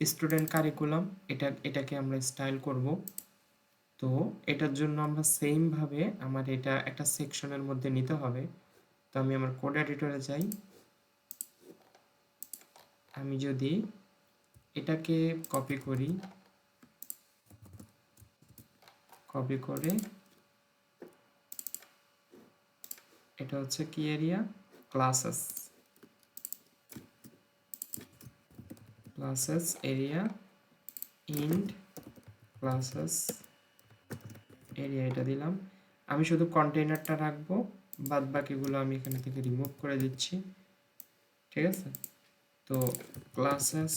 Student curriculum এটা, এটাকে আমরা স্টাইল করব। তো এটার জন্য আমরা সেমভাবে আমার এটা একটা সেকশনের মধ্যে নিতে হবে। তো আমি আমার কোড এডিটরে যাই। আমি যদি এটাকে কপি করি কপি করে, এটা হচ্ছে কি area classes classes area end classes area এটা দিলাম। আমি শুধু কন্টেইনারটা রাখব, বাদ বাকিগুলো আমি এখানে থেকে রিমুভ করে দিচ্ছি। ঠিক আছে? তো ক্লাসেস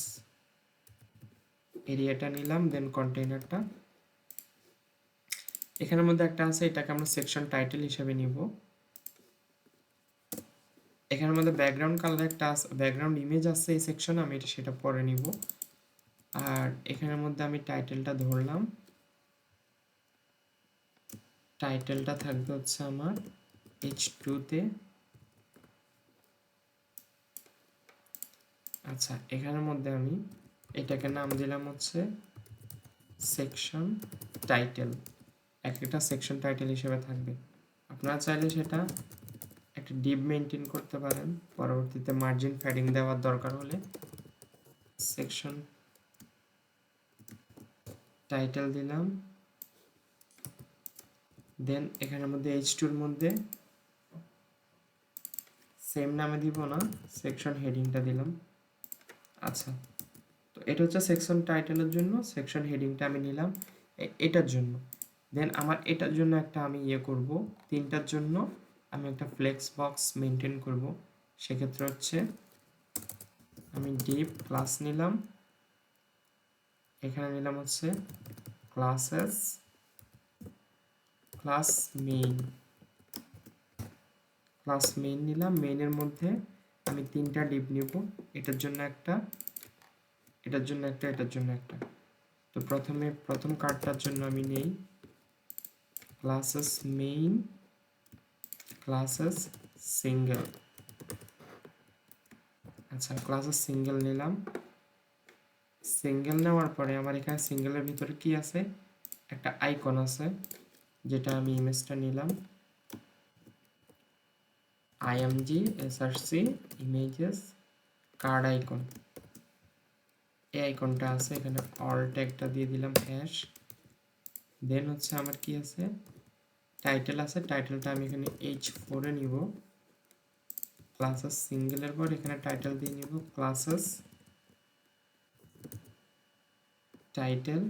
এরিয়াটা নিলাম দেন কন্টেইনারটা এখানের মধ্যে একটা আছে, এটাকে আমরা সেকশন টাইটেল হিসেবে নিব। এখানের মধ্যে ব্যাকগ্রাউন্ড কালার একটা ব্যাকগ্রাউন্ড ইমেজ আছে এই সেকশন আমি এটা সেটা পরে নিব। আর এখানের মধ্যে আমি টাইটেলটা ধরলাম। টাইটেলটা থাকবে হচ্ছে আমার এইচ টুতে আচ্ছা এখানের মধ্যে আমি এটাকে নাম দিলাম হচ্ছে সেকশন টাইটেল এক একটা সেকশন টাইটেল হিসেবে থাকবে। আপনারা চাইলে সেটা একটা ডিপ মেনটেন করতে পারেন। পরবর্তীতে মার্জিন ফ্যাডিং দেওয়ার দরকার হলে সেকশন টাইটেল দিলাম। দেন এখানের মধ্যে এইচ টুর মধ্যে সেম নামে দিব না সেকশন হেডিংটা দিলাম। আচ্ছা তো এটা হচ্ছে সেকশন টাইটেলের জন্য সেকশন হেডিংটা আমি নিলাম এটার জন্য। দেন আমার এটার জন্য একটা আমি ইয়ে করব, তিনটার জন্য আমি একটা ফ্লেক্স বক্স মেনটেন করব। সেক্ষেত্রে হচ্ছে আমি ডিপ ক্লাস নিলাম। এখানে নিলাম হচ্ছে classes class main class main নিলাম। মেইনের মধ্যে আমি তিনটা ডিপ নিব। এটার জন্য একটা, এটার জন্য একটা, এটার জন্য একটা। তো প্রথমে, প্রথম কার্ডটার জন্য আমি নেই। Classes main classes single. আচ্ছা ক্লাসেস সিঙ্গেল নিলাম। সিঙ্গেল নেওয়ার পরে আমার এখানে সিঙ্গেলের ভিতরে কি আছে? একটা আইকন আছে, যেটা আমি ইমেজটা নিলাম। IMG SRC images card icon এই আইকনটা আছে, এখানে অল ট্যাগটা দিয়ে দিলাম হ্যাশ দেন হচ্ছে আমার কি আছে? টাইটেল আছে টাইটেলটা আমি এখানে এইচ ফোরে নিব। ক্লাসেস সিঙ্গেলের পর এখানে টাইটেল দিয়ে নিব। ক্লাসেস টাইটেল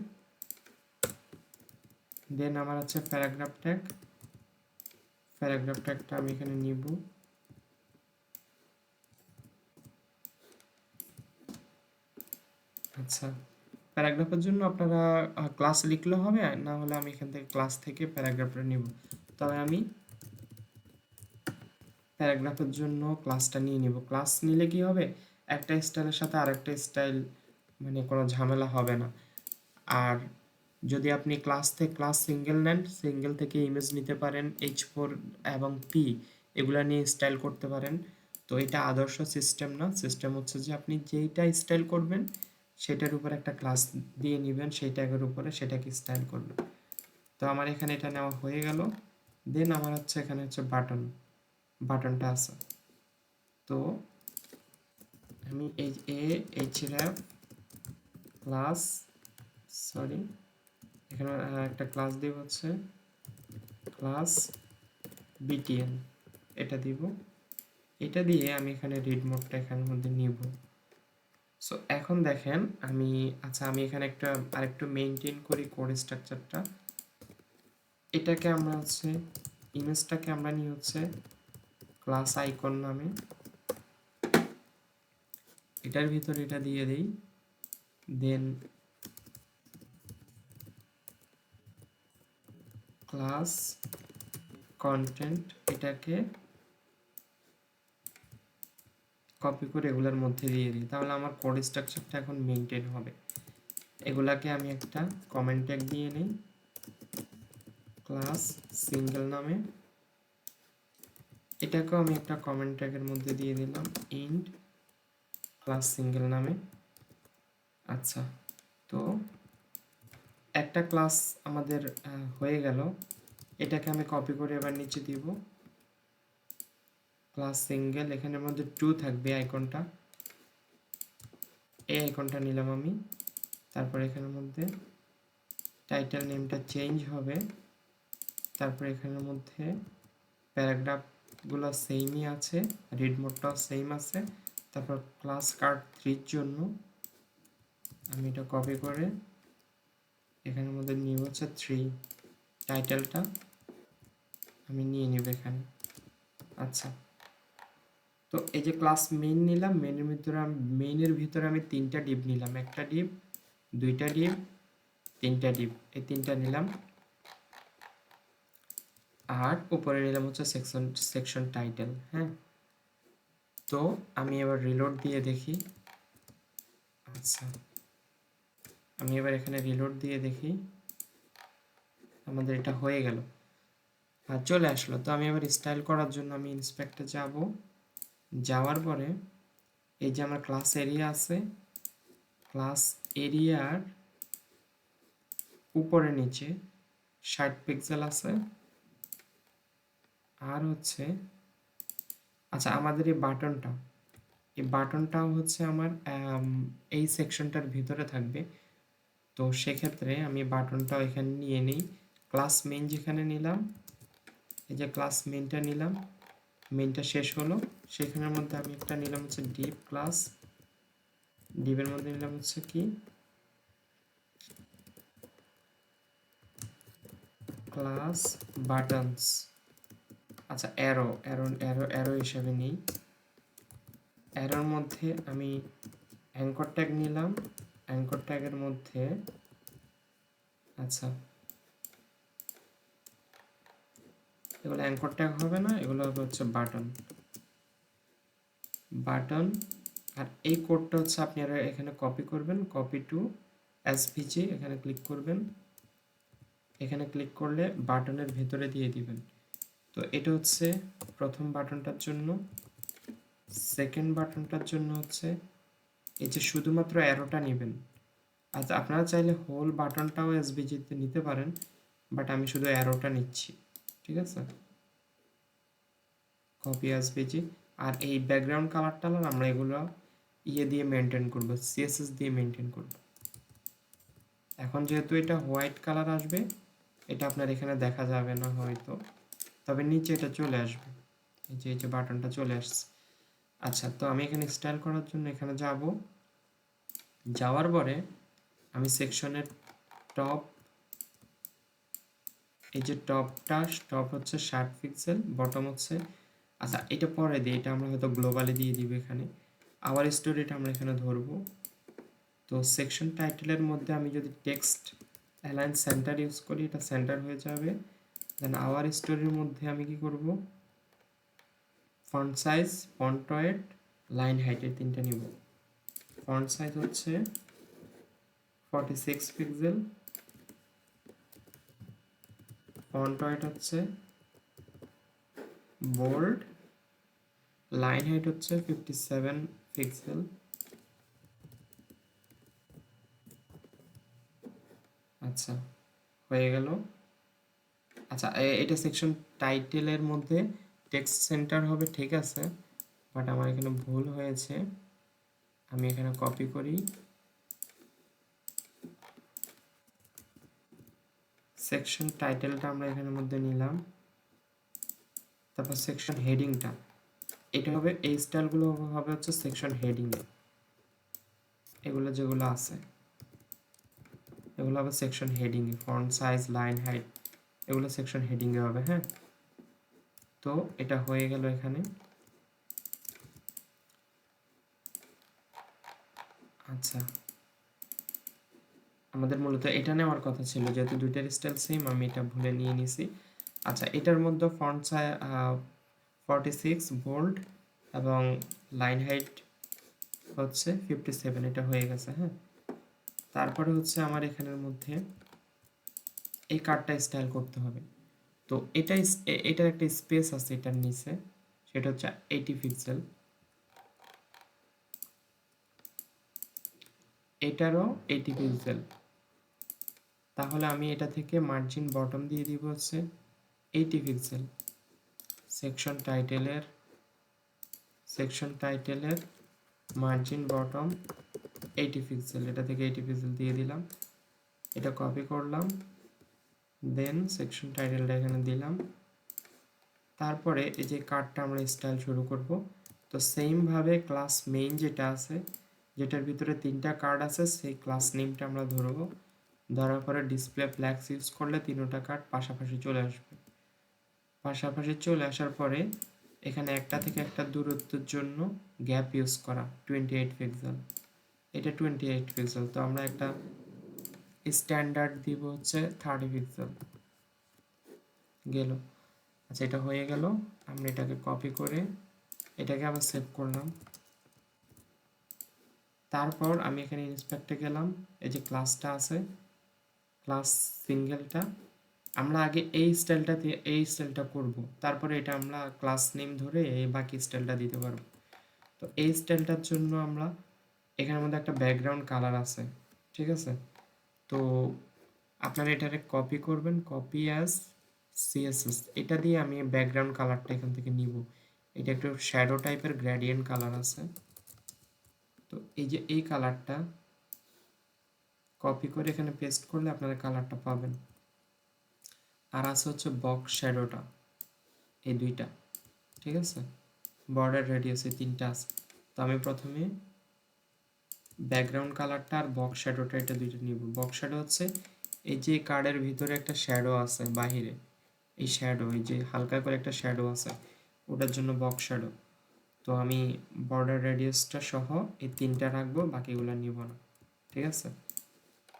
দেন আমার আছে প্যারাগ্রাফ ট্যাগ প্যারাগ্রাফ ট্যাগটা আমি এখানে নিব। আচ্ছা। প্যারাগ্রাফের জন্য আপনারা ক্লাস লিখলে হবে না হলে আমি এখান থেকে ক্লাস থেকে প্যারাগ্রাফটা নিব। তবে আমি প্যারাগ্রাফের জন্য ক্লাসটা নিয়ে নিব। ক্লাস নিলে কি হবে? একটা স্টাইলের সাথে আরেকটা স্টাইল মানে কোনো ঝামেলা হবে না। আর যদি আপনি ক্লাস থেকে ক্লাস সিঙ্গেল নেন সিঙ্গেল থেকে ইমেজ নিতে পারেন এইচ ফোর এবং পি এগুলা নিয়ে স্টাইল করতে পারেন। তো এটা আদর্শ সিস্টেম না। সিস্টেম হচ্ছে যে আপনি যেইটা স্টাইল করবেন সেটার উপর একটা ক্লাস দিয়ে নেবেন, সেই ট্যাগের উপরে সেটাকে স্টাইল করবেন তো আমার এখানে এটা নেওয়া হয়ে গেল। দেন আমার হচ্ছে এখানে হচ্ছে বাটন বাটনটা আছে। তো আমি এই a H wrap class sorry এখানে একটা ক্লাস দিব হচ্ছে ক্লাস বিটিএন এটা দিব। এটা দিয়ে আমি এখানে রিড মোডটা এখানের মধ্যে নিব। সো এখন দেখেন আমি আচ্ছা আমি এখানে একটা, আরেকটু মেনটেন করি কোড স্ট্রাকচারটা এটাকে আমরা হচ্ছে ইমেজটাকে আমরা নিয়ে হচ্ছে ক্লাস আইকন নামে। এটার ভিতরে এটা দিয়ে দিই। দেন ক্লাস কন্টেন্ট এটাকে কপি করে এগুলোর মধ্যে দিয়ে দিই, তাহলে আমার কোড স্ট্রাকচারটা এখন মেনটেন হবে। এগুলাকে আমি একটা কমেন্ট ট্যাগ দিয়ে নিই। ক্লাস সিঙ্গেল নামে। এটাকেও আমি একটা কমেন্ট ট্যাগের মধ্যে দিয়ে দিলাম ইন্ড ক্লাস সিঙ্গেল নামে। আচ্ছা তো একটা ক্লাস আমাদের হয়ে গেল। এটাকে আমি কপি করে এবার নিচে দিব। ক্লাস সিঙ্গেল এখানের মধ্যে টু থাকবে আইকনটা এই আইকনটা নিলাম আমি। তারপর এখানের মধ্যে টাইটেল নেমটা চেঞ্জ হবে। তারপর এখানের মধ্যে প্যারাগ্রাফগুলো সেমই আছে রিড মোডটাও সেম আছে। তারপর ক্লাস কার্ড থ্রির জন্য আমি এটা কপি করে এখানের মধ্যে নিউ হচ্ছে থ্রি টাইটেলটা আমি নিয়ে নিব এখানে। আচ্ছা। তো এই যে ক্লাস মেন নিলাম মেনের ভিতরে মেনের ভিতরে আমি তিনটা ডিপ নিলাম। একটা ডিপ, দুইটা ডিপ, তিনটা ডিপ। এই তিনটা নিলাম। আর উপরে নিলাম হচ্ছে সেকশন সেকশন টাইটেল হ্যাঁ? তো আমি এবার রিলোড দিয়ে দেখি। আচ্ছা। আমি এবার এখানে রিলোড দিয়ে দেখি। আমাদের এটা হয়ে গেল। আর চলে আসলো। তো আমি এবার স্টাইল করার জন্য আমি ইন্সপেক্টে যাব। যাওয়ার পরে এই যে আমার ক্লাস এরিয়া আছে ক্লাস এরিয়ার উপরে নিচে ষাট পিক্সেল আছে। আর হচ্ছে আচ্ছা আমাদের এই বাটনটা এই বাটনটাও হচ্ছে আমার আম, এই সেকশনটার ভিতরে থাকবে। তো সেক্ষেত্রে আমি বাটনটাও এখানে নিয়ে নিই। ক্লাস মেন যেখানে নিলাম এই যে ক্লাস মেনটা নিলাম। মেনটা শেষ হলো। সেখানের মধ্যে আমি একটা নিলাম হচ্ছে ডিপ ক্লাস ডিপের মধ্যে নিলাম হচ্ছে কি? ক্লাস বাটনস আচ্ছা অ্যারো অ্যারো অ্যারো অ্যারো হিসাবে নিই। অ্যারোর মধ্যে আমি অ্যাঙ্কর ট্যাগ নিলাম। অ্যাঙ্কর ট্যাগের মধ্যে আচ্ছা এগুলো অ্যাঙ্কর ট্যাগ হবে না, এগুলো হবে হচ্ছে বাটন বাটন আর এই কোডটা হচ্ছে আপনারা এখানে কপি করবেন কপি টু এসভিজি এখানে ক্লিক করবেন। এখানে ক্লিক করলে বাটনের ভেতরে দিয়ে দিবেন। তো এটা হচ্ছে প্রথম বাটনটার জন্য। সেকেন্ড বাটনটার জন্য হচ্ছে এই যে শুধুমাত্র অ্যারোটা নেবেন। আচ্ছা আপনারা চাইলে হোল বাটনটাও এসবিজিতে নিতে পারেন বাট আমি শুধু অ্যারোটা নিচ্ছি। ঠিক আছে? কপি আসবে জি আর এই ব্যাকগ্রাউন্ড কালার টালার আমরা এগুলো ইয়ে দিয়ে মেনটেন করব সিএসএস দিয়ে মেনটেন করব। এখন যেহেতু এটা হোয়াইট কালার আসবে, এটা আপনার এখানে দেখা যাবে না হয়তো। তবে নিচে এটা চলে আসবে। এই যে এই যে বাটনটা চলে আসছে। আচ্ছা তো আমি এখানে স্টাইল করার জন্য এখানে যাব। যাওয়ার পরে আমি সেকশনের টপ এই যে টপটা, টপ হচ্ছে ষাট পিক্সেল বটম হচ্ছে আচ্ছা এটা পরে দিই, এটা আমরা হয়তো গ্লোবালে দিয়ে দিব এখানে। আওয়ার স্টোরিটা আমরা এখানে ধরবো। তো সেকশন টাইটেলের মধ্যে আমি যদি টেক্সট অ্যালাইন সেন্টার ইউজ করি, এটা সেন্টার হয়ে যাবে। দেন আওয়ার স্টোরির মধ্যে আমি কি করব? Font size font weight line হাইটের তিনটা নিব। ফন্ট সাইজ হচ্ছে forty six pixel font weight হচ্ছে বোল্ড লাইন হাইট হচ্ছে ফিফটি সেভেন পিক্সেল আচ্ছা হয়ে গেল। আচ্ছা এটা সেকশন টাইটেলের মধ্যে টেক্সট সেন্টার হবে, ঠিক আছে বাট আমার এখানে ভুল হয়েছে। আমি এখানে কপি করি। সেকশন টাইটেলটা আমরা এখানের মধ্যে নিলাম। তারপর সেকশন হেডিংটা এটা হবে এই স্টাইলগুলো হবে হচ্ছে সেকশন হেডিং এগুলো যেগুলো আছে। এগুলো হবে section heading font size line height এগুলো সেকশন হেডিংয়ে হবে হ্যাঁ? তো এটা হয়ে গেল এখানে। আচ্ছা। আমাদের মূলত এটা নেওয়ার কথা ছিল, যেহেতু দুইটার স্টাইল সেম আমি এটা ভুলে নিয়ে নিছি। আচ্ছা এটার মধ্যে ফন্ট ফর্টি সিক্স বোল্ড এবং লাইন হাইট হচ্ছে ফিফটি সেভেন এটা হয়ে গেছে হ্যাঁ? তারপরে হচ্ছে আমার এখানের মধ্যে এই কার্ডটা স্টাইল করতে হবে। তো এটা এটার একটা স্পেস আছে এটার নিচে, সেটা হচ্ছে এইটি পিক্সেল এটারও এইটি পিক্সেল তাহলে আমি এটা থেকে মার্জিন বটম দিয়ে দিব হচ্ছে এইটি পিক্সেল সেকশন টাইটেলের সেকশন টাইটেলের মার্জিন বটম এইটি পিক্সেল এটা থেকে এইটি পিক্সেল দিয়ে দিলাম। এটা কপি করলাম। দেন সেকশন টাইটেলটা এখানে দিলাম। তারপরে এই যে কার্ডটা আমরা স্টাইল শুরু করব। তো সেমভাবে ক্লাস মেইন যেটা আছে, যেটার ভিতরে তিনটা কার্ড আছে, সেই ক্লাস নেমটা আমরা ধরবো। ধরার পরে ডিসপ্লে ফ্ল্যাক্স ইউজ করলে তিনোটা কার্ড পাশাপাশি চলে আসবে। পাশাপাশি চলে আসার পরে এখানে একটা থেকে একটা দূরত্বের জন্য গ্যাপ ইউজ করা টোয়েন্টি এইট পিক্সেল এটা টোয়েন্টি এইট পিক্সেল তো আমরা একটা স্ট্যান্ডার্ড দিব হচ্ছে থার্টি পিক্সেল গেল। আচ্ছা এটা হয়ে গেল। আমরা এটাকে কপি করে এটাকে আবার সেভ করলাম। তারপর আমি এখানে ইন্সপেক্টে গেলাম, এই যে ক্লাসটা আছে ক্লাস সিঙ্গেলটা আমরা আগে এই স্টাইলটা দিয়ে এই স্টাইলটা করব। তারপরে এটা আমরা ক্লাস নেম ধরে এই বাকি স্টাইলটা দিতে পারব। তো এই স্টাইলটার জন্য আমরা এখানের মধ্যে একটা ব্যাকগ্রাউন্ড কালার আছে, ঠিক আছে? তো আপনারা এটারে কপি করবেন কপি অ্যাজ সিএসএস এটা দিয়ে আমি ব্যাকগ্রাউন্ড কালারটা এখান থেকে নিব। এটা একটু শ্যাডো টাইপের গ্রেডিয়েন্ট কালার আছে। তো এই যে এই কালারটা কপি করে এখানে পেস্ট করলে আপনারা কালারটা পাবেন। আর আছে হচ্ছে বক্স শ্যাডোটা এই দুইটা, ঠিক আছে? বর্ডার রেডিয়াস এই তিনটা আছে। তো আমি প্রথমে ব্যাকগ্রাউন্ড কালারটা আর বক্স শ্যাডোটা এটা দুইটা নিব। বক্স শ্যাডো হচ্ছে এই যে কার্ডের ভিতরে একটা শ্যাডো আছে বাহিরে, এই শ্যাডো এই যে হালকা করে একটা শ্যাডো আছে, ওটার জন্য বক্স শ্যাডো তো আমি বর্ডার রেডিয়াসটা সহ এই তিনটা রাখব, বাকিগুলো নিব না, ঠিক আছে?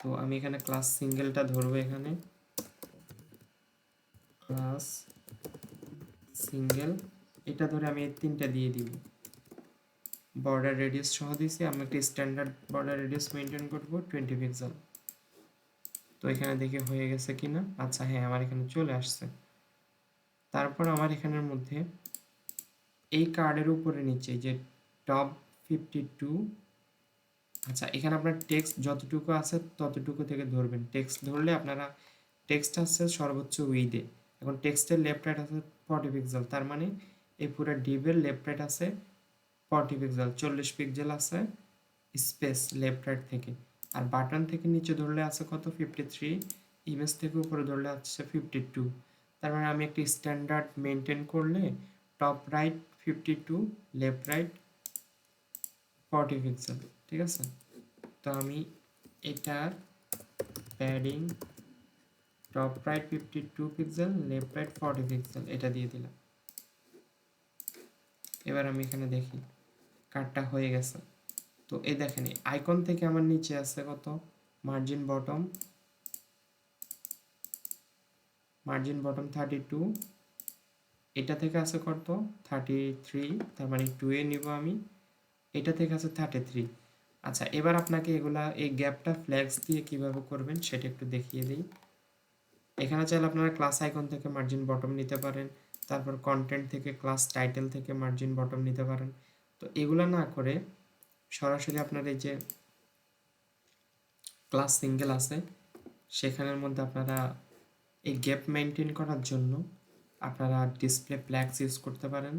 তো আমি এখানে ক্লাস সিঙ্গেলটা ধরবো এখানে। ক্লাস সিঙ্গেল এটা ধরে আমি এই তিনটা দিয়ে দিব। বর্ডার রেডিয়াস সহ দিয়েছি, আমি একটা স্ট্যান্ডার্ড বর্ডার রেডিয়াস মেনটেন করব টোয়েন্টি পিক্সেল তো এখানে দেখে হয়ে গেছে কিনা? আচ্ছা হ্যাঁ আমার এখানে চলে আসছে। তারপর আমার এখানের মধ্যে এই কার্ডের উপরে নিচে যে টপ ফিফটি টু আচ্ছা এখানে আপনার টেক্সট যতটুকু আছে ততটুকু থেকে ধরবেন। টেক্সট ধরলে আপনারা টেক্সট আছে সর্বোচ্চ উইডে এখন টেক্সটের লেফট রাইট আছে ফর্টি পিক্সেল তার মানে এই পুরো ডিবের লেফট রাইট আছে ফর্টি পিক্সেল চল্লিশ পিক্সেল আছে স্পেস লেফট রাইট থেকে। আর বাটন থেকে নিচে ধরলে আছে কত? ফিফটি থ্রি ইমেজ থেকে উপরে ধরলে আছে ফিফটি টু তার মানে আমি একটি স্ট্যান্ডার্ড মেনটেন করলে top right fifty two left right forty pixel ঠিক আছে? তো আমি এটার padding top right fifty two pixel left right forty pixel এটা দিয়ে দিলাম। এবার আমি এখানে দেখি কার্ডটা হয়ে গেছে। তো এই দেখেন আইকন থেকে আমার নিচে আছে কত? Margin bottom margin bottom thirty two এটা থেকে আছে কত? থার্টি থ্রি তার মানে টু এ নিব আমি। এটা থেকে আছে থার্টি থ্রি আচ্ছা এবার আপনাকে এগুলা, এই গ্যাপটা ফ্ল্যাগস দিয়ে কীভাবে করবেন সেটা একটু দেখিয়ে দিই। এখানে চাইলে আপনারা ক্লাস আইকন থেকে মার্জিন বটম নিতে পারেন, তারপর কন্টেন্ট থেকে ক্লাস টাইটেল থেকে মার্জিন বটম নিতে পারেন। তো এগুলো না করে সরাসরি আপনার এই যে ক্লাস সিঙ্গেল আছে, সেখানের মধ্যে আপনারা এই গ্যাপ মেনটেন করার জন্য আপনারা ডিসপ্লে প্ল্যাক্স ইউজ করতে পারেন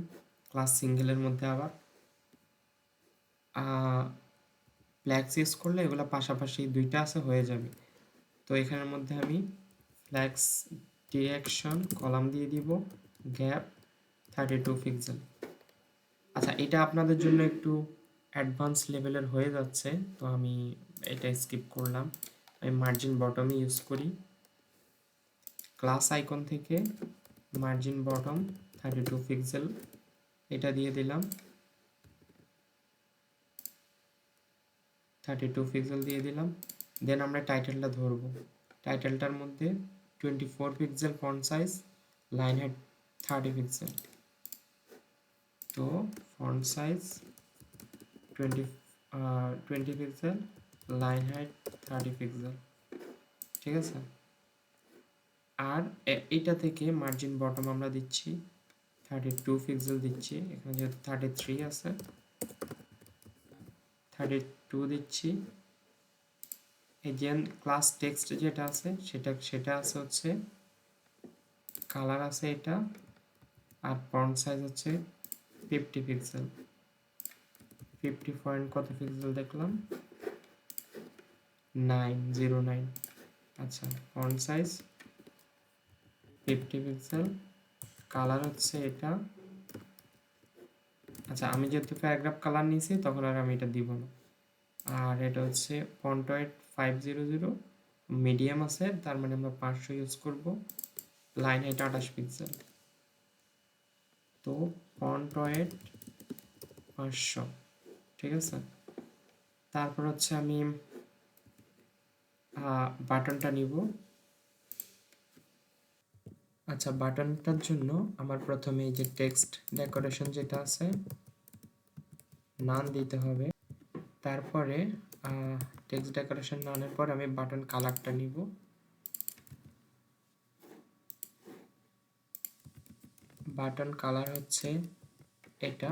ক্লাস সিঙ্গেলের মধ্যে আবার। প্ল্যাক্স ইউজ করলে এগুলো পাশাপাশি দুইটা আছে, হয়ে যাবে। তো এখানের মধ্যে আমি ফ্ল্যাক্স ডিরেকশন কলাম দিয়ে দিব গ্যাপ থার্টি টু পিক্সেল আচ্ছা এটা আপনাদের জন্য একটু অ্যাডভান্স লেভেলের হয়ে যাচ্ছে, তো আমি এটা স্কিপ করলাম। আমি মার্জিন বটমই ইউজ করি। ক্লাস আইকন থেকে margin bottom thirty two pixel এটা দিয়ে দিলাম। থার্টি টু পিক্সেল দিয়ে দিলাম। দেন আমরা টাইটেলটা ধরবো। টাইটেলটার মধ্যে twenty four pixel font size line head thirty pixel তো font size twenty twenty pixel line height thirty pixel ঠিক আছে? আর এইটা থেকে মার্জিন বটম আমরা দিচ্ছি। থার্টি টু পিক্সেল দিচ্ছি। এখানে যেহেতু থার্টি থ্রি আছে। থার্টি টু দিচ্ছি। যে ক্লাস টেক্সট যেটা আছে, সেটা সেটা আছে হচ্ছে কালার আছে এটা, আর ফন্ট সাইজ হচ্ছে ফিফটি পিক্সেল ফিফটি পয়েন্ট কত পিক্সেল দেখলাম? নাইন জিরো নাইন আচ্ছা font size fifty pixel colour হচ্ছে এটা। আচ্ছা আমি যেহেতু প্যারাগ্রাফ কালার নিয়েছি, তখন আর আমি এটা দিব না। আর এটা হচ্ছে ফন্টয়েড ফাইভ জিরো জিরো মিডিয়াম আছে, তার মানে আমরা পাঁচশো ইউজ করব। লাইন হাইট আঠাশ পিক্সেল তো ফন্টয়েড পাঁচশো, ঠিক আছে? তারপর হচ্ছে আমি বাটনটা নিব। আচ্ছা বাটনটার জন্য আমার প্রথমে যে টেক্সট ডেকোরেশন যেটা আছে নান দিতে হবে। তারপরে টেক্সট ডেকোরেশন নেওয়ার পর আমি বাটন কালারটা নিব। বাটন কালার হচ্ছে এটা।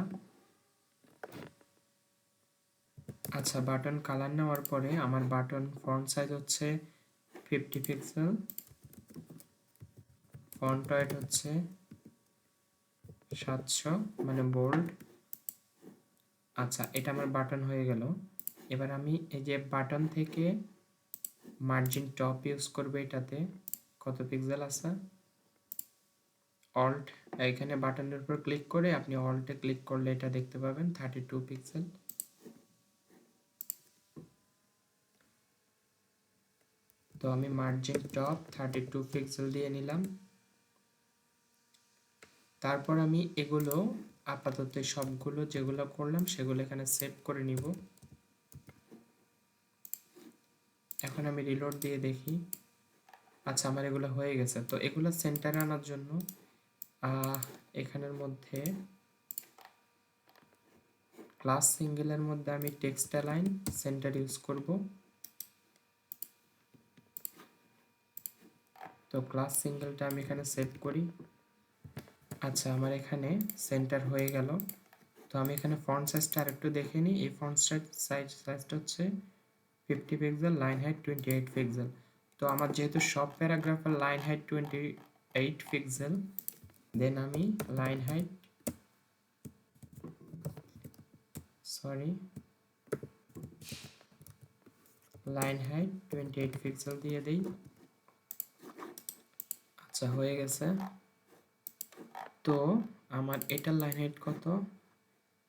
আচ্ছা বাটন কালার নেওয়ার পরে আমার বাটন ফন্ট সাইজ হচ্ছে ফিফটি পিক্সেল ফন্ট হচ্ছে সাতশো মানে বোল্ড আচ্ছা এটা আমার বাটন হয়ে গেল। এবার আমি এই যে বাটন থেকে মার্জিন টপ ইউজ করব এটাতে। কত পিক্সেল আছে? অল্ট এখানে বাটনের উপর ক্লিক করে আপনি অল্টে ক্লিক করলে এটা দেখতে পাবেন থার্টি টু পিক্সেল তো আমি margin top thirty two pixel দিয়ে নিলাম। তারপর আমি এগুলো আপাতত সবগুলো যেগুলো করলাম, সেগুলো এখানে সেভ করে নিব। এখন আমি রিলোড দিয়ে দেখি। আচ্ছা আমার এগুলো হয়ে গেছে। তো এগুলো সেন্টারে আনার জন্য এখানের মধ্যে ক্লাস সিঙ্গেলের মধ্যে আমি টেক্সট লাইন সেন্টার ইউজ করব। তো ক্লাস সিঙ্গেলটা আমি এখানে সেভ করি। আচ্ছা আমার এখানে সেন্টার হয়ে গেল। তো আমি এখানে ফ্রন্ট সাইজটা আরেকটু দেখে নিই। এই ফন্ট সাইজ সাইজ সাইজটা হচ্ছে fifty pixel line height twenty eight pixel তো আমার যেহেতু সব প্যারাগ্রাফের line height twenty eight pixel then আমি line height sorry line height twenty eight pixel দিয়ে দিই। আচ্ছা হয়ে গেছে। তো আমার এটার লাইন হাইট কত?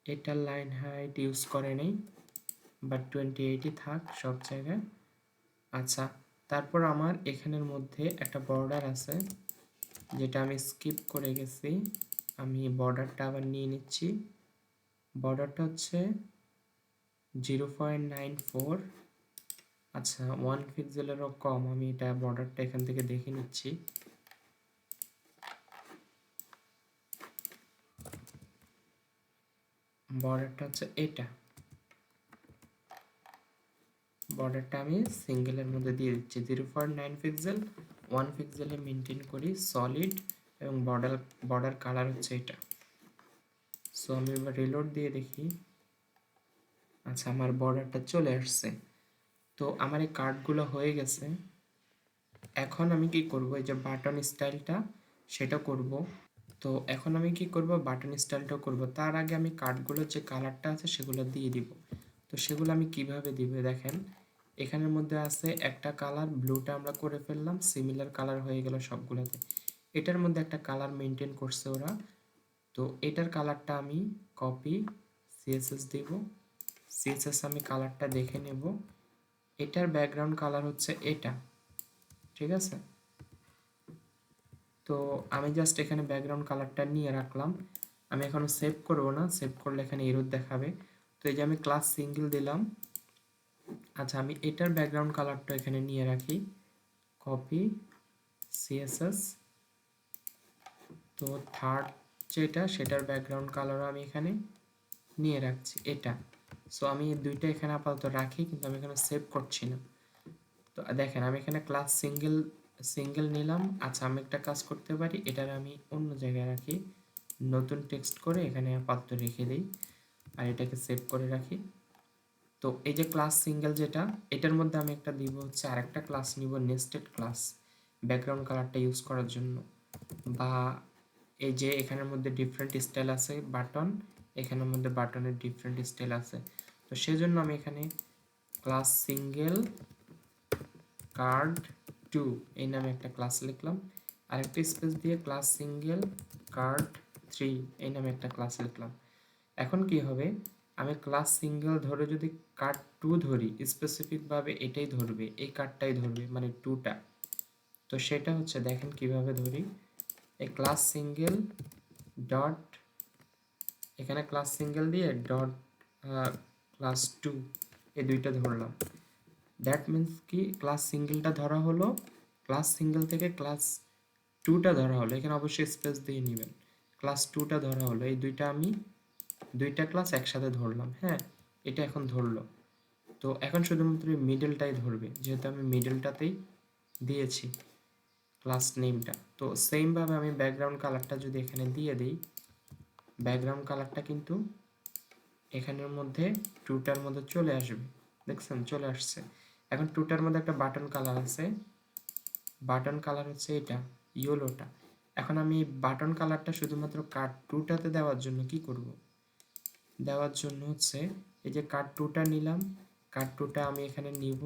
এটার লাইন হাইট ইউজ করে নেই বাট টোয়েন্টি এইটই থাক সব জায়গায়। আচ্ছা তারপর আমার এখানের মধ্যে একটা বর্ডার আছে, যেটা আমি স্কিপ করে গেছি। আমি বর্ডারটা আবার নিয়ে নিচ্ছি। বর্ডারটা হচ্ছে জিরো পয়েন্ট নাইন ফোর আচ্ছা ওয়ান পিক্সেলেরও কম, আমি এটা বর্ডারটা এখান থেকে দেখে নিচ্ছি। বর্ডারটা হচ্ছে এটা। বর্ডারটা আমি সিঙ্গেলের মধ্যে দিয়ে দিচ্ছি। Zero point nine pixel one পিক্সেলে maintain করি সলিড এবং বর্ডার বর্ডার কালার হচ্ছে এটা। সো আমি এবার রিলোড দিয়ে দেখি। আচ্ছা আমার বর্ডারটা চলে আসছে। তো, আমার এই কার্ডগুলো হয়ে গেছে। এখন আমি কি করব? এই যে বাটন স্টাইলটা সেটা করব। তো এখন আমি কি করব? বাটন স্টাইলটা করব। তার আগে আমি কার্ডগুলোর যে কালারটা আছে সেগুলো দিয়ে দিব। তো সেগুলো আমি কীভাবে দিব দেখেন? এখানের মধ্যে আছে একটা কালার ব্লুটা আমরা করে ফেললাম সিমিলার কালার হয়ে গেল সবগুলোতে। এটার মধ্যে একটা কালার মেনটেন করছে ওরা। তো এটার কালারটা আমি কপি সিএসএস দেব। সিএসএস আমি কালারটা দেখে নেব। এটার ব্যাকগ্রাউন্ড কালার হচ্ছে এটা। ঠিক আছে? তো আমি জাস্ট এখানে ব্যাকগ্রাউন্ড কালারটা নিয়ে রাখলাম। আমি এখনও সেভ করব না সেভ করলে এখানে এরর দেখাবে। তো এই যে আমি ক্লাস সিঙ্গেল দিলাম। আচ্ছা আমি এটার ব্যাকগ্রাউন্ড কালারটা এখানে নিয়ে রাখি। কপি সিএসএস তো থার্ড যেটা, সেটার ব্যাকগ্রাউন্ড কালারও আমি এখানে নিয়ে রাখছি, এটা। সো আমি দুইটা এখানে আপাতত রাখি, কিন্তু আমি এখানে সেভ করছি না। তো দেখেন, আমি এখানে ক্লাস সিঙ্গেল সিঙ্গেল নিলাম। আচ্ছা আমি একটা কাজ করতে পারি। এটার আমি অন্য জায়গায় রাখি। নতুন টেক্সট করে এখানে আপাতত রেখে দিই আর এটাকে সেভ করে রাখি। তো এই যে ক্লাস সিঙ্গেল যেটা, এটার মধ্যে আমি একটা দিব হচ্ছে আর একটা ক্লাস নিব নেস্টেড ক্লাস ব্যাকগ্রাউন্ড কালারটা ইউজ করার জন্য। বা এই যে এখানের মধ্যে ডিফারেন্ট স্টাইল আছে বাটন এখানের মধ্যে বাটনের ডিফারেন্ট স্টাইল আছে। তো সেজন্য আমি এখানে ক্লাস সিঙ্গেল কার্ড টু এই নামে একটা ক্লাস লিখলাম। আরেকটা স্পেস দিয়ে ক্লাস সিঙ্গেল কার্ড থ্রি এই নামে একটা ক্লাস লিখলাম। এখন কি হবে? আমি ক্লাস সিঙ্গেল ধরে যদি কার্ড টু ধরি স্পেসিফিকভাবে এটাই ধরবে, এই কার্ডটাই ধরবে মানে টুটা তো সেটা হচ্ছে দেখেন কীভাবে ধরি। এই ক্লাস সিঙ্গেল ডট এখানে ক্লাস সিঙ্গেল দিয়ে ডট ক্লাস টু এই দুইটা ধরলাম। দ্যাট মিন্স কি? ক্লাস সিঙ্গেলটা ধরা হলো। ক্লাস সিঙ্গেল থেকে ক্লাস টুটা ধরা হলো। এখানে অবশ্যই স্পেস দিয়ে নেবেন। ক্লাস টুটা ধরা হলো। এই দুইটা আমি দুইটা ক্লাস একসাথে ধরলাম হ্যাঁ? এটা এখন ধরলো। তো এখন শুধুমাত্র মিডলটাই ধরবে। যেহেতু আমি মিডলটাতেই দিয়েছি ক্লাস নেমটা তো সেমভাবে আমি ব্যাকগ্রাউন্ড কালারটা যদি এখানে দিয়ে দিই ব্যাকগ্রাউন্ড কালারটা কিন্তু এখানের মধ্যে টুটার মধ্যে চলে আসবে। দেখছেন? চলে আসছে। এখন টুটার মধ্যে একটা বাটন কালার আছে। বাটন কালার হচ্ছে এটা, ইয়েলোটা। এখন আমি বাটন কালারটা শুধুমাত্র কার্ড টুটাতে দেওয়ার জন্য কি করব? দেওয়ার জন্য হচ্ছে এই যে কার্ড টুটা নিলাম। কার্ড টুটা আমি এখানে নিব।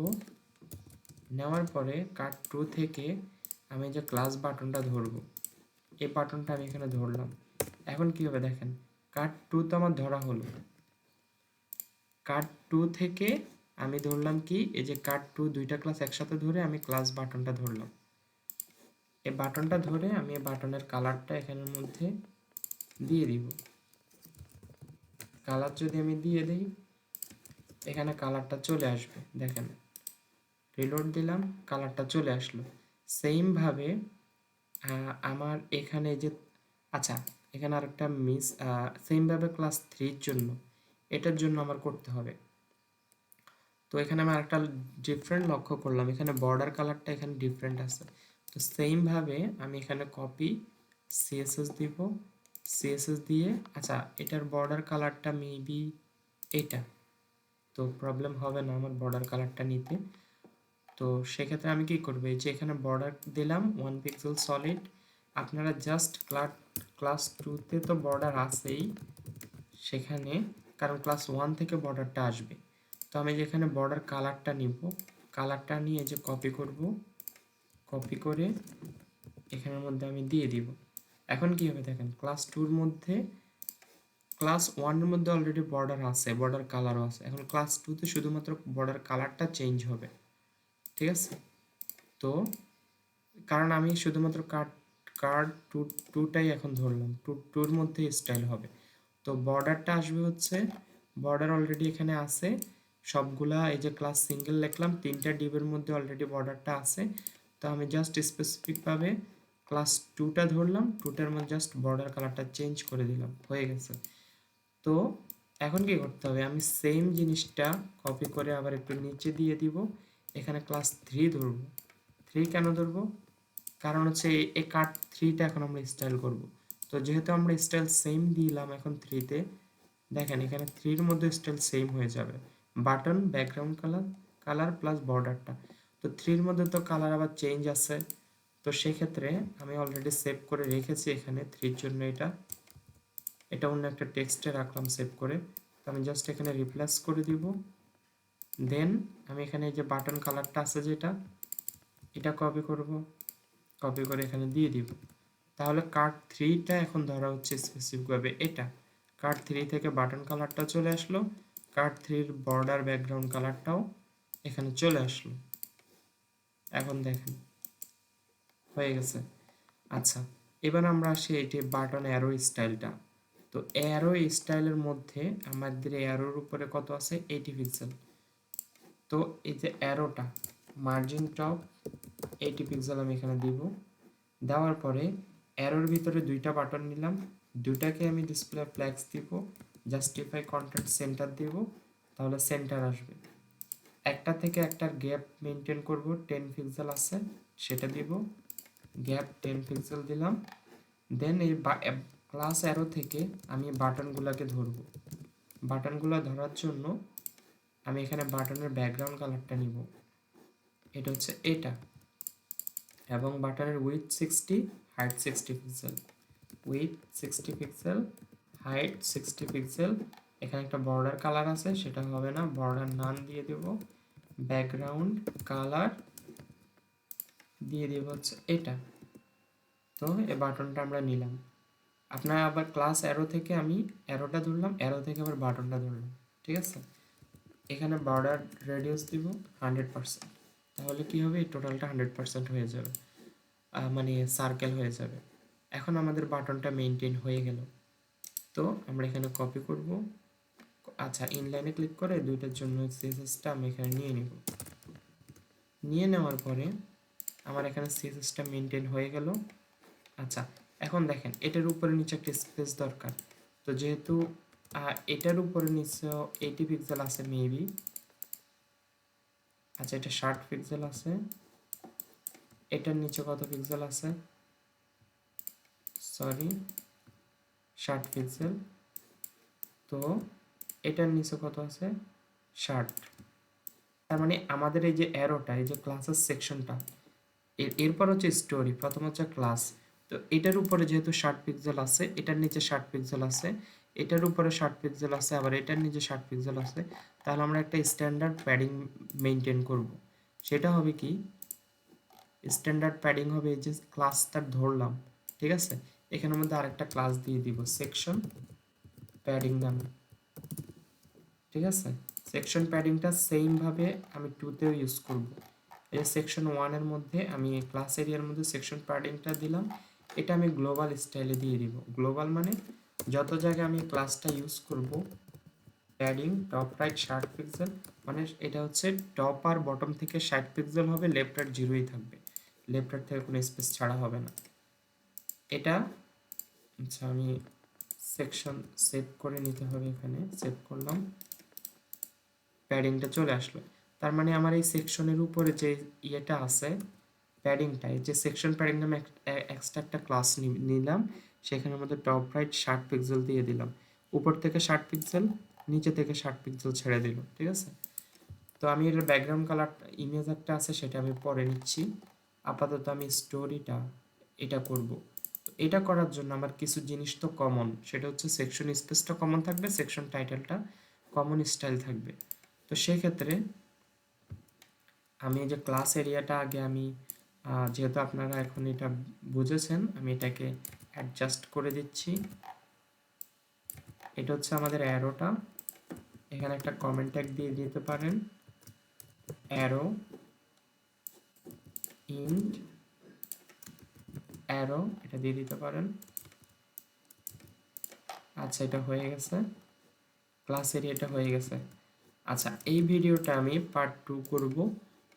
নেওয়ার পরে কার্ড টু থেকে আমি যে ক্লাস বাটনটা ধরবো, এই বাটনটা আমি এখানে ধরলাম। এখন কি হবে দেখেন কার্ড টু তো আমার ধরা হলো। কার্ড টু থেকে আমি ধরলাম কি, এই যে কার্ড টু দুইটা ক্লাস একসাথে ধরে আমি ক্লাস বাটনটা ধরলাম। এই বাটনটা ধরে আমি এই বাটনের কালারটা এখানের মধ্যে দিয়ে দিব। কালার যদি আমি দিয়ে দিই, এখানে কালারটা চলে আসবে, দেখেন। রিলোড দিলাম কালারটা চলে আসলো। সেমভাবে আমার এখানে যে আচ্ছা এখানে আরেকটা মিস সেমভাবে ক্লাস থ্রির জন্য, এটার জন্য আমার করতে হবে। তো এখানে আমি আরেকটা ডিফারেন্ট লক্ষ্য করলাম। এখানে বর্ডার কালারটা এখানে ডিফারেন্ট আছে। তো সেমভাবে আমি এখানে কপি সিএসএস দিব। সিএসএস দিয়ে আচ্ছা এটার বর্ডার কালারটা মেবি এটা। তো প্রবলেম হবে না আমার বর্ডার কালারটা নিতে। তো সেক্ষেত্রে আমি কি করব? এই যে এখানে বর্ডার দিলাম ওয়ান পিক্সেল সলিড আপনারা জাস্ট ক্লাস ক্লাস টুতে তো বর্ডার আছেই সেখানে, কারণ ক্লাস ওয়ান থেকে বর্ডারটা আসবে। তো আমি যেখানে বর্ডার কালারটা নিব কালারটা নিয়ে যে কপি করব কপি করে এখানের মধ্যে আমি দিয়ে দিব। এখন কি হবে দেখেন ক্লাস টুর মধ্যে ক্লাস ওয়ানের মধ্যে অলরেডি বর্ডার আছে বর্ডার কালারও আছে। এখন ক্লাস টুতে শুধুমাত্র বর্ডার কালারটা চেঞ্জ হবে। ঠিক আছে? তো কারণ আমি শুধুমাত্র কার্ড কার্ড টু টুটাই এখন ধরলাম টু টুর মধ্যে স্টাইল হবে। তো বর্ডারটা আসবে হচ্ছে বর্ডার অলরেডি এখানে আছে। সবগুলা এই যে ক্লাস সিঙ্গেল লিখলাম, তিনটা ডিবের মধ্যে অলরেডি বর্ডারটা আছে। তো আমি জাস্ট স্পেসিফিকভাবে ক্লাস টুটা ধরলাম টুটার মধ্যে জাস্ট বর্ডার কালারটা চেঞ্জ করে দিলাম, হয়ে গেছে। তো এখন কি করতে হবে? আমি সেম জিনিসটা কপি করে আবার একটু নিচে দিয়ে দিব। এখানে ক্লাস থ্রি ধরবো। থ্রি কেন ধরবো? কারণ হচ্ছে এই কার্ড থ্রিটা এখন আমরা স্টাইল করব। তো যেহেতু আমরা স্টাইল সেম দিলাম এখন থ্রিতে দেখেন এখানে থ্রির মধ্যে স্টাইল সেম হয়ে যাবে। Button background colour colour plus বর্ডারটা তো থ্রির মধ্যে তো কালার আবার চেঞ্জ আছে। তো সেক্ষেত্রে আমি অলরেডি সেভ করে রেখেছি এখানে থ্রির জন্য এটা। এটা অন্য একটা টেক্সটে রাখলাম সেভ করে। তো আমি জাস্ট এখানে রিপ্লেস করে দিব। দেন আমি এখানে যে বাটন কালারটা আছে যেটা, এটা কপি করব। কপি করে এখানে দিয়ে দিব। তাহলে কার্ড থ্রিটা এখন ধরা হচ্ছে স্পেসিফিকভাবে এটা। কার্ড থ্রি থেকে বাটন কালারটা চলে আসলো। কার্ড থ্রির বর্ডার ব্যাকগ্রাউন্ড কালারটাও এখানে চলে আসলো। এখন দেখেন, হয়ে গেছে। আচ্ছা এবার আমরা আসি এটি বাটন অ্যারো স্টাইলটা। তো অ্যারো স্টাইলের মধ্যে আমাদের অ্যারোর উপরে কত আছে? Eighty pixel. তো এই যে অ্যারোটা, মার্জিন টপ, এইটি পিক্সেল আমি এখানে দিব। দেওয়ার পরে অ্যারোর ভিতরে দুইটা বাটন নিলাম। দুটাকে আমি ডিসপ্লে ফ্ল্যাক্স দিব। জাস্টিফাই কন্টেন্ট সেন্টার দিব, তাহলে সেন্টার আসবে। একটা থেকে একটা গ্যাপ মেনটেন করব টেন পিক্সেল আছে, সেটা দিব। গ্যাপ টেন পিক্সেল দিলাম। দেন এই ক্লাস অ্যারো থেকে আমি বাটনগুলোকে ধরবো। বাটনগুলো ধরার জন্য আমি এখানে বাটনের ব্যাকগ্রাউন্ড কালারটা নিব। এটা হচ্ছে এটা। এবং বাটনের width sixty height sixty pixel width sixty pixel height sixty pixel এখানে একটা বর্ডার কালার আছে, সেটা হবে না বর্ডার নান দিয়ে দেব। ব্যাকগ্রাউন্ড কালার দিয়ে দেব হচ্ছে এটা। তো এই বাটনটা আমরা নিলাম। আপনার আবার ক্লাস অ্যারো থেকে আমি অ্যারোটা ধরলাম অ্যারো থেকে আবার বাটনটা ধরলাম, ঠিক আছে? এখানে বর্ডার রেডিয়াস দিব হান্ড্রেড পার্সেন্ট তাহলে কি হবে? এই টোটালটা হান্ড্রেড পার্সেন্ট হয়ে যাবে। মানে সার্কেল হয়ে যাবে। এখন আমাদের বাটনটা মেনটেন হয়ে গেল। তো আমরা এখানে কপি করব। আচ্ছা ইনলাইনে ক্লিক করে দুইটার জন্য সিএসএসটা আমি এখানে নিয়ে নিব। নিয়ে নেওয়ার পরে আমার এখানে সিএসএসটা মেনটেন হয়ে গেল। আচ্ছা এখন দেখেন, এটার উপরে নিচে একটা স্পেস দরকার। তো যেহেতু এটার উপরে নিচে এইটি পিক্সেল আছে মেবি আচ্ছা এটা ষাট পিক্সেল আছে। এটার নিচে কত পিক্সেল আছে? সরি ষাট পিক্সেল তো এটার নিচে কত আছে? ষাট। তার মানে আমাদের এই যে অ্যারোটা এই যে ক্লাসের সেকশনটা এরপর হচ্ছে স্টোরি প্রথম হচ্ছে ক্লাস তো এটার উপরে যেহেতু ষাট পিক্সেল আছে, এটার নিচে ষাট পিক্সেল আছে, এটার উপরে ষাট পিক্সেল আছে, আবার এটার নিচে ষাট পিক্সেল আছে, তাহলে আমরা একটা স্ট্যান্ডার্ড প্যাডিং মেনটেন করব। সেটা হবে কি? স্ট্যান্ডার্ড প্যাডিং হবে এই যে ক্লাসটা ধরলাম, ঠিক আছে? এখানের মধ্যে আরেকটা ক্লাস দিয়ে দিব সেকশন প্যাডিং নামে ঠিক আছে? সেকশন প্যাডিংটা সেমভাবে আমি টুতেও ইউজ করব। এই সেকশন ওয়ানের মধ্যে আমি ক্লাস এরিয়ার মধ্যে সেকশন প্যাডিংটা দিলাম, এটা আমি গ্লোবাল স্টাইলে দিয়ে দিব। গ্লোবাল মানে যত জায়গায় আমি ক্লাসটা ইউজ করব প্যাডিং টপ রাইট ষাট পিক্সেল মানে এটা হচ্ছে টপ আর বটম থেকে ষাট পিক্সেল হবে লেফট আর জিরোই থাকবে। লেফট আর থেকে কোনো স্পেস ছাড়া হবে না। এটা আচ্ছা আমি সেকশন সেভ করে নিতে হবে এখানে সেভ করলাম। প্যাডিংটা চলে আসলো। তার মানে আমার এই সেকশনের উপরে যে ইয়েটা আছে প্যাডিংটা এই যে সেকশন প্যাডিং নামে এক্সট্রা একটা ক্লাস নিলাম, সেখানের মধ্যে টপ রাইট ষাট পিক্সেল দিয়ে দিলাম। উপর থেকে ষাট পিক্সেল নিচে থেকে ষাট পিক্সেল ছেড়ে দিল ঠিক আছে? তো আমি এটার ব্যাকগ্রাউন্ড কালার ইমেজ একটা আছে, সেটা আমি পরে নিচ্ছি। আপাতত আমি স্টোরিটা এটা করব। এটা করার জন্য আমার কিছু জিনিস তো কমন সেটা হচ্ছে সেকশন স্পেসটা কমন থাকবে সেকশন টাইটেলটা কমন স্টাইল থাকবে। তো সেই ক্ষেত্রে আমি যে ক্লাস এরিয়াটা আগে আমি যেহেতু আপনারা এখন এটা বুঝেছেন, আমি এটাকে অ্যাডজাস্ট করে দিচ্ছি। এটা হচ্ছে আমাদের অ্যারোটা এখানে একটা কমেন্ট ট্যাগ দিয়ে দিতে পারেন। অ্যারো ইন্ট অ্যারো এটা দিয়ে দিতে পারেন। আচ্ছা এটা হয়ে গেছে। ক্লাস এরিয়াটা হয়ে গেছে। আচ্ছা এই ভিডিওটা আমি পার্ট টু করব।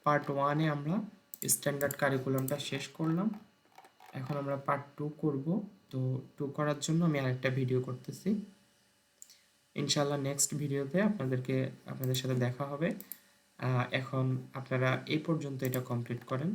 পার্ট ওয়ানে আমরা স্ট্যান্ডার্ড কারিকুলামটা শেষ করলাম। এখন আমরা পার্ট টু করব। তো টু করার জন্য আমি আরেকটা ভিডিও করতেছি। ইনশাল্লাহ নেক্সট ভিডিওতে আপনাদেরকে আপনাদের সাথে দেখা হবে। এখন আপনারা এই পর্যন্ত এটা কমপ্লিট করেন।